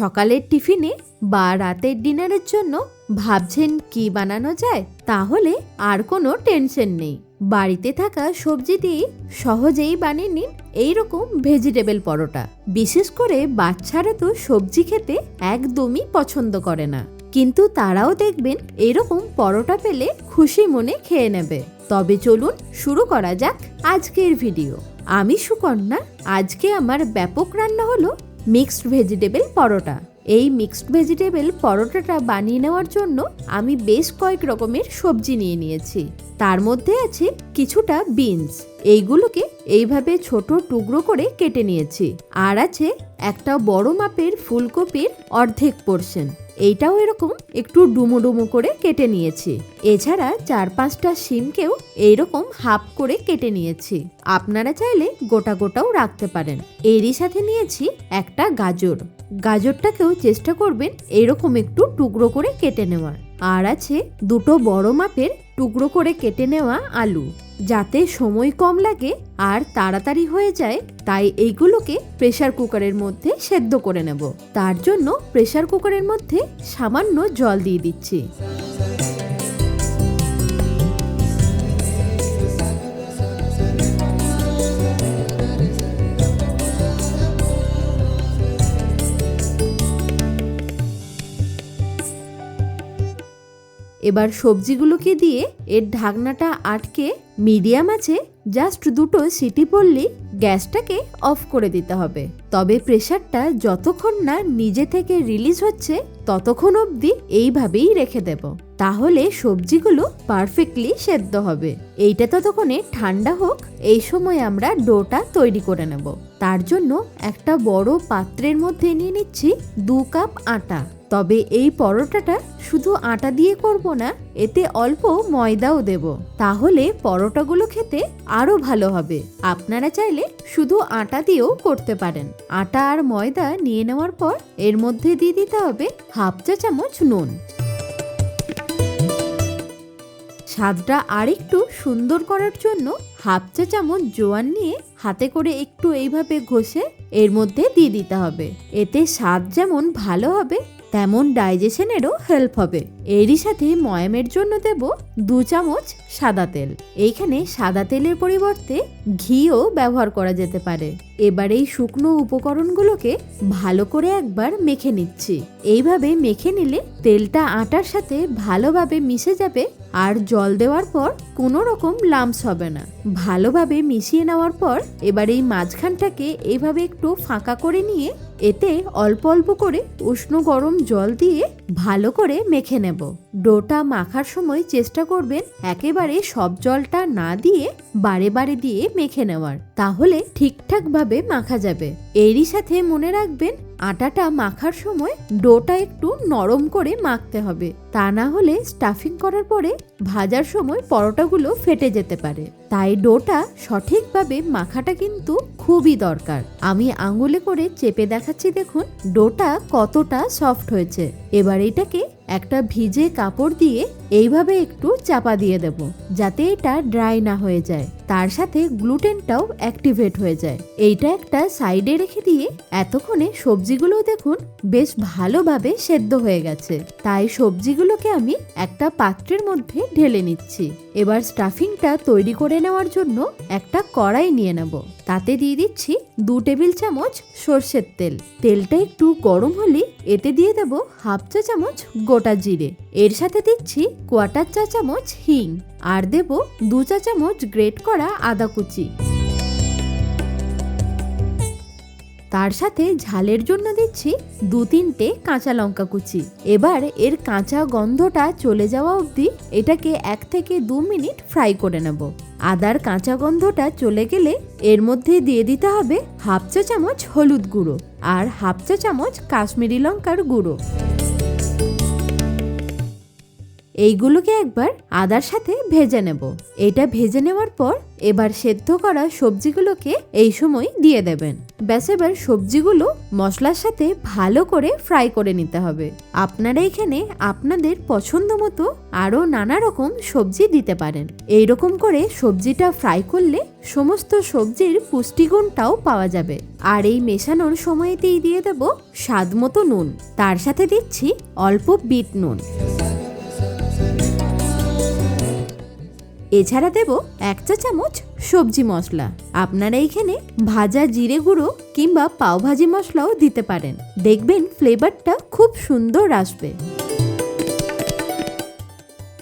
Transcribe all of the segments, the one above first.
সকালের টিফিনে বা রাতের ডিনারের জন্য ভাবছেন কি বানানো যায়, তাহলে আর কোনো টেনশন নেই। বাড়িতে থাকা সবজি দিয়ে সহজেই বানিয়ে নিন এইরকম ভেজিটেবল পরোটা। বিশেষ করে বাচ্চারা তো সবজি খেতে একদমই পছন্দ করে না। কিন্তু তারাও দেখবেন এরকম পরোটা পেলে খুশি মনে খেয়ে নেবে। তবে চলুন শুরু করা যাক আজকের ভিডিও। আমি সুকন্যা, আজকে আমার ব্যাপক রান্না হলো মিক্সড ভেজিটেবল পরোটা। এই মিক্সড ভেজিটেবল পরোটাটা বানিয়ে নেওয়ার জন্য আমি বেশ কয়েক রকমের সবজি নিয়ে নিয়েছি। তার মধ্যে আছে কিছুটা বিনস। এইগুলোকে এইভাবে ছোট টুকরো করে কেটে নিয়েছি। আর আছে একটা বড় মাপের ফুলকপির অর্ধেক পোর্শন এইটাও এরকম একটু ডুমো ডুমো করে কেটে নিয়েছি। এছাড়া চার পাঁচটা শিমকেও এইরকম হাফ করে কেটে নিয়েছি। আপনারা চাইলে গোটা গোটাও রাখতে পারেন। এরই সাথে নিয়েছি একটা গাজর। গাজরটাকেও চেষ্টা করবেন এরকম একটু টুকরো করে কেটে নেওয়ার। আর আছে দুটো বড় মাপের টুকরো করে কেটে নেওয়া আলু। যাতে সময় কম লাগে আর তাড়াতাড়ি হয়ে যায়, তাই এইগুলোকে প্রেশার কুকারের মধ্যে সেদ্ধ করে নেব। তার জন্য প্রেশার কুকারের মধ্যে সামান্য জল দিয়ে দিচ্ছি। এবার সবজিগুলোকে দিয়ে এর ঢাকনাটা আটকে মিডিয়াম আছে জাস্ট দুটো সিটি পড়লেই গ্যাসটাকে অফ করে দিতে হবে। তবে প্রেশারটা যতক্ষণ না নিজে থেকে রিলিজ হচ্ছে, ততক্ষণ অবধি এইভাবেই রেখে দেব। তাহলে সবজিগুলো পারফেক্টলি সেদ্ধ হবে। এইটা ততক্ষণে ঠান্ডা হোক, এই সময় আমরা ডোটা তৈরি করে নেব। তার জন্য একটা বড় পাত্রের মধ্যে নিয়ে নিচ্ছি দু কাপ আটা। তবে এই পরোটাটা শুধু আটা দিয়ে করব না, এতে অল্প ময়দাও দেব। তাহলে পরোটাগুলো খেতে আরও ভালো হবে। আপনারা চাইলে শুধু আটা দিয়েও করতে পারেন। আটা আর ময়দা নিয়ে নেওয়ার পর এর মধ্যে দিয়ে দিতে হবে হাফ চা চামচ নুন। স্বাদটা আরেকটু সুন্দর করার জন্য হাফ চা চামচ জোয়ান নিয়ে হাতে করে একটু এইভাবে ঘষে এর মধ্যে দিয়ে দিতে হবে। এতে স্বাদ যেমন ভালো হবে, তেমন ডাইজেশনেরও হেল্প হবে। এরই সাথে ময়ামের জন্য দেব দু চামচ সাদা তেল। এইখানে সাদা তেলের পরিবর্তে ঘিও ব্যবহার করা যেতে পারে। এবার এই শুকনো উপকরণগুলোকে ভালো করে একবার মেখে নিচ্ছি। এইভাবে মেখে নিলে তেলটা আটার সাথে ভালোভাবে মিশে যাবে আর জল দেওয়ার পর কোনো রকম লাম্পস হবে না। ভালোভাবে মিশিয়ে নেওয়ার পর এবার এই মাঝখানটাকে এভাবে একটু ফাঁকা করে নিয়ে এতে অল্প অল্প করে উষ্ণ গরম জল দিয়ে ভালো করে মেখে নেব। ডোটা মাখার সময় চেষ্টা করবেন একেবারে সব জলটা না দিয়ে বারে বারে দিয়ে মেখে নেওয়ার। তাহলে ঠিকঠাকভাবে মাখা যাবে। এরই সাথে মনে রাখবেন, আটাটা মাখার সময় ডোটা একটু নরম করে মাখতে হবে। তা না হলে স্টাফিং করার পরে ভাজার সময় পরোটাগুলো ফেটে যেতে পারে। তাই ডোটা সঠিকভাবে মাখাটা কিন্তু খুবই দরকার। আমি আঙুলে করে চেপে দেখাচ্ছি দেখুন, ডোটা কতটা সফট হয়েছে। এবার এটাকে একটা ভিজে কাপড় দিয়ে এইভাবে একটু চাপা দিয়ে দেব, যাতে এটা ড্রাই না হয়ে যায়। তার সাথে গ্লুটেনটাও অ্যাক্টিভেট হয়ে যায়। এইটা একটা সাইডে রেখে দিয়ে এতক্ষণে সবজিগুলো দেখুন বেশ ভালোভাবে সেদ্ধ হয়ে গেছে। তাই সবজিগুলোকে আমি একটা পাত্রের মধ্যে ঢেলে নিচ্ছি। এবার স্টাফিংটা তৈরি করে নেওয়ার জন্য একটা কড়াই নিয়ে নেব। তাতে দিয়ে দিচ্ছি দু টেবিল চামচ সর্ষের তেল। তেলটা একটু গরম হলে এতে দিয়ে দেব হাফ চা চামচ গোটা জিরে। এর সাথে দিচ্ছি কোয়াটার চা চামচ হিং। আর দেব দু চা চামচ গ্রেট করা আদা কুচি। তার সাথে ঝালের জন্য দিচ্ছি দু তিনটে কাঁচা লঙ্কা কুচি। এবার এর কাঁচা গন্ধটা চলে যাওয়া অবধি এটাকে এক থেকে দু মিনিট ফ্রাই করে নেব। আদার কাঁচা গন্ধটা চলে গেলে এর মধ্যে দিয়ে দিতে হবে হাফ চা চামচ হলুদ গুঁড়ো আর হাফ চা চামচ কাশ্মীরি লঙ্কার গুঁড়ো। এইগুলোকে একবার আদার সাথে ভেজে নেব। এটা ভেজে নেওয়ার পর এবার সেদ্ধ করা সবজিগুলোকে এই সময় দিয়ে দেবেন। ব্যাস, এবার সবজিগুলো মশলার সাথে ভালো করে ফ্রাই করে নিতে হবে। আপনারা এখানে আপনাদের পছন্দ মতো আরও নানা রকম সবজি দিতে পারেন। এই রকম করে সবজিটা ফ্রাই করলে সমস্ত সবজির পুষ্টিগুণটাও পাওয়া যাবে। আর এই মেশানোর সময়তেই দিয়ে দেব স্বাদ মতো নুন। তার সাথে দিচ্ছি অল্প বিট নুন। এছাড়া দেব এক চা চামচ সবজি মশলা। আপনারা এইখানে ভাজা জিরে গুঁড়ো কিংবা পাওভাজি মশলাও দিতে পারেন। দেখবেন ফ্লেভারটা খুব সুন্দর আসবে।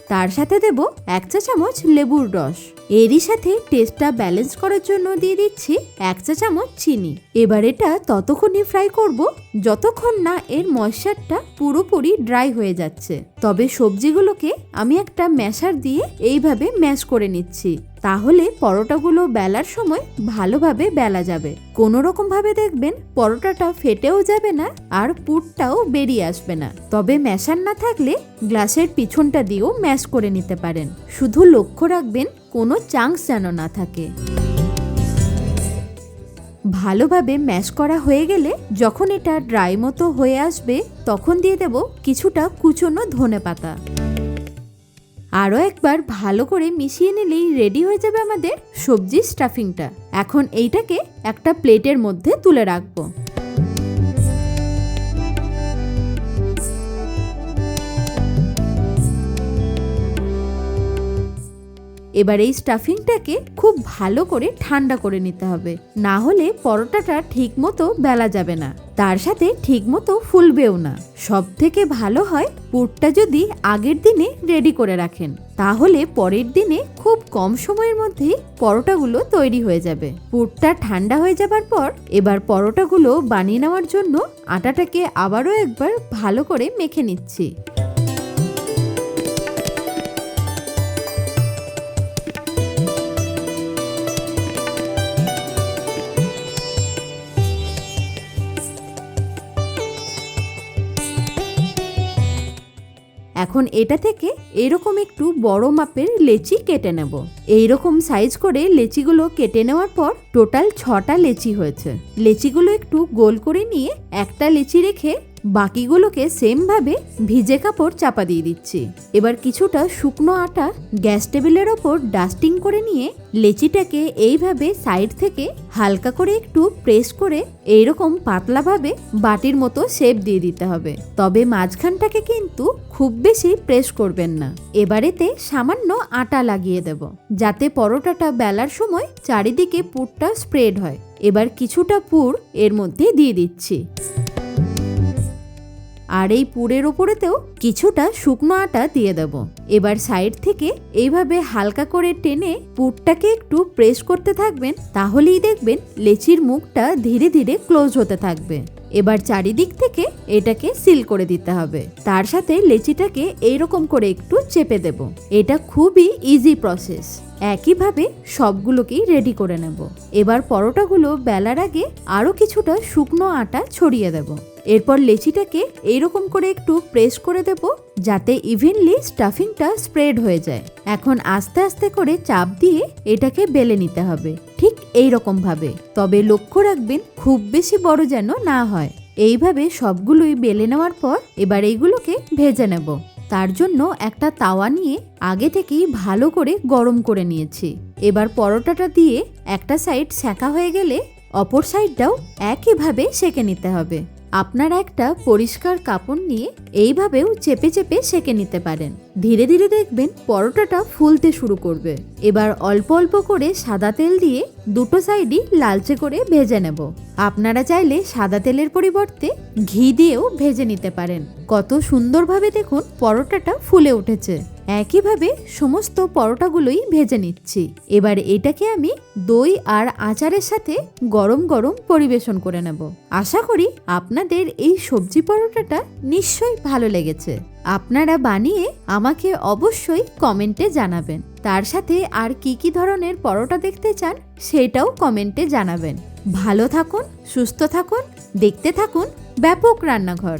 তার সাথে দেব এক চা চামচ লেবুর রস। এরই সাথে টেস্টটা ব্যালেন্স করার জন্য দিয়ে দিচ্ছি এক চা চামচ চিনি। এবার এটা ততক্ষণই ফ্রাই করব, যতক্ষণ না এর ময়শ্চারটা পুরোপুরি ড্রাই হয়ে যাচ্ছে। তবে সবজিগুলোকে আমি একটা ম্যাশার দিয়ে এইভাবে ম্যাশ করে নিচ্ছি। তাহলে পরোটাগুলো বেলার সময় ভালোভাবে বেলা যাবে। কোনো রকম ভাবে দেখবেন পরোটাটা ফেটেও যাবে না আর পুরটাও বেরিয়ে আসবে না। তবে ম্যাশার না থাকলে গ্লাসের পিছনটা দিয়েও ম্যাশ করে নিতে পারেন। শুধু লক্ষ্য রাখবেন কোনো চান্স যেন না থাকে। ভালোভাবে ম্যাশ করা হয়ে গেলে যখন এটা ড্রাই মতো হয়ে আসবে, তখন দিয়ে দেব কিছুটা কুচনো ধনে পাতা আরও একবার ভালো করে মিশিয়ে নিলেই রেডি হয়ে যাবে আমাদের সবজি স্টাফিংটা এখন এইটাকে একটা প্লেটের মধ্যে তুলে রাখব। এবার এই স্টাফিংটাকে খুব ভালো করে ঠান্ডা করে নিতে হবে। না হলে পরোটাটা ঠিক মতো বেলা যাবে না। তার সাথে ঠিক মতো ফুলবেও না। সব থেকে ভালো হয় পুরটা যদি আগের দিনে রেডি করে রাখেন। তাহলে পরের দিনে খুব কম সময়ের মধ্যেই পরোটাগুলো তৈরি হয়ে যাবে। পুরটা ঠান্ডা হয়ে যাবার পর এবার পরোটাগুলো বানিয়ে নেওয়ার জন্য আটাটাকে আবারও একবার ভালো করে মেখে নিচ্ছি। এখন এটা থেকে এরকম একটু বড় মাপের লেচি কেটে নেব। এইরকম সাইজ করে লেচিগুলো কেটে নেওয়ার পর টোটাল ছটা লেচি হয়েছে। লেচিগুলো একটু গোল করে নিয়ে একটা লেচি রেখে বাকিগুলোকে সেমভাবে ভিজে কাপড় চাপা দিয়ে দিচ্ছি। এবার কিছুটা শুকনো আটা গ্যাস টেবিলের ওপর ডাস্টিং করে নিয়ে লেচিটাকে এইভাবে সাইড থেকে হালকা করে একটু প্রেস করে এইরকম পাতলাভাবে বাটির মতো শেপ দিয়ে দিতে হবে। তবে মাঝখানটাকে কিন্তু খুব বেশি প্রেস করবেন না। এবারেতে সামান্য আটা লাগিয়ে দেব। যাতে পরোটাটা বেলার সময় চারিদিকে পুরটা স্প্রেড হয়। এবার কিছুটা পুর এর মধ্যে দিয়ে দিচ্ছি। আর এই পুরের ওপরেতেও কিছুটা শুকনো আটা দিয়ে দেব। এবার সাইড থেকে এইভাবে হালকা করে টেনে পুরটাকে একটু প্রেস করতে থাকবেন, তাহলেই দেখবেন লেচির মুখটা ধীরে ধীরে ক্লোজ হতে থাকবে। এবার চারিদিক থেকে এটাকে সিল করে দিতে হবে। তার সাথে লেচিটাকে এইরকম করে একটু চেপে দেব। এটা খুবই ইজি প্রসেস একইভাবে সবগুলোকেই রেডি করে নেব। এবার পরোটাগুলো বেলার আগে আরও কিছুটা শুকনো আটা ছড়িয়ে দেব। এরপর লেচিটাকে এইরকম করে একটু প্রেস করে দেব যাতে ইভেনলি স্টাফিংটা স্প্রেড হয়ে যায়। এখন আস্তে আস্তে করে চাপ দিয়ে এটাকে বেলে নিতে হবে, ঠিক এই ভাবে তবে লক্ষ্য রাখবেন, খুব বেশি বড় যেন না হয়। এইভাবে সবগুলোই বেলে নেওয়ার পর এবার এইগুলোকে ভেজে নেব। তার জন্য একটা তাওয়া নিয়ে আগে থেকেই ভালো করে গরম করে নিয়েছি। এবার পরোটাটা দিয়ে একটা সাইড সেকা হয়ে গেলে অপর সাইডটাও একইভাবে সেকে নিতে হবে। আপনারা একটা পরিষ্কার কাপড় নিয়ে এইভাবেও চেপে চেপে সেকে নিতে পারেন। ধীরে ধীরে দেখবেন পরোটাটা ফুলতে শুরু করবে। এবার অল্প অল্প করে সাদা তেল দিয়ে দুটো সাইডই লালচে করে ভেজে নেব। আপনারা চাইলে সাদা তেলের পরিবর্তে ঘি দিয়েও ভেজে নিতে পারেন। কত সুন্দরভাবে দেখুন পরোটাটা ফুলে উঠেছে। একইভাবে সমস্ত পরোটাগুলোই ভেজে নিচ্ছি। এবার এটাকে আমি দই আর আচারের সাথে গরম গরম পরিবেশন করে নেব। আশা করি আপনাদের এই সবজি পরোটাটা নিশ্চয়ই ভালো লেগেছে। আপনারা বানিয়ে আমাকে অবশ্যই কমেন্টে জানাবেন। তার সাথে আর কি কি ধরনের পরোটা দেখতে চান সেটাও কমেন্টে জানাবেন। ভালো থাকুন, সুস্থ থাকুন, দেখতে থাকুন ব্যাপক রান্নাঘর।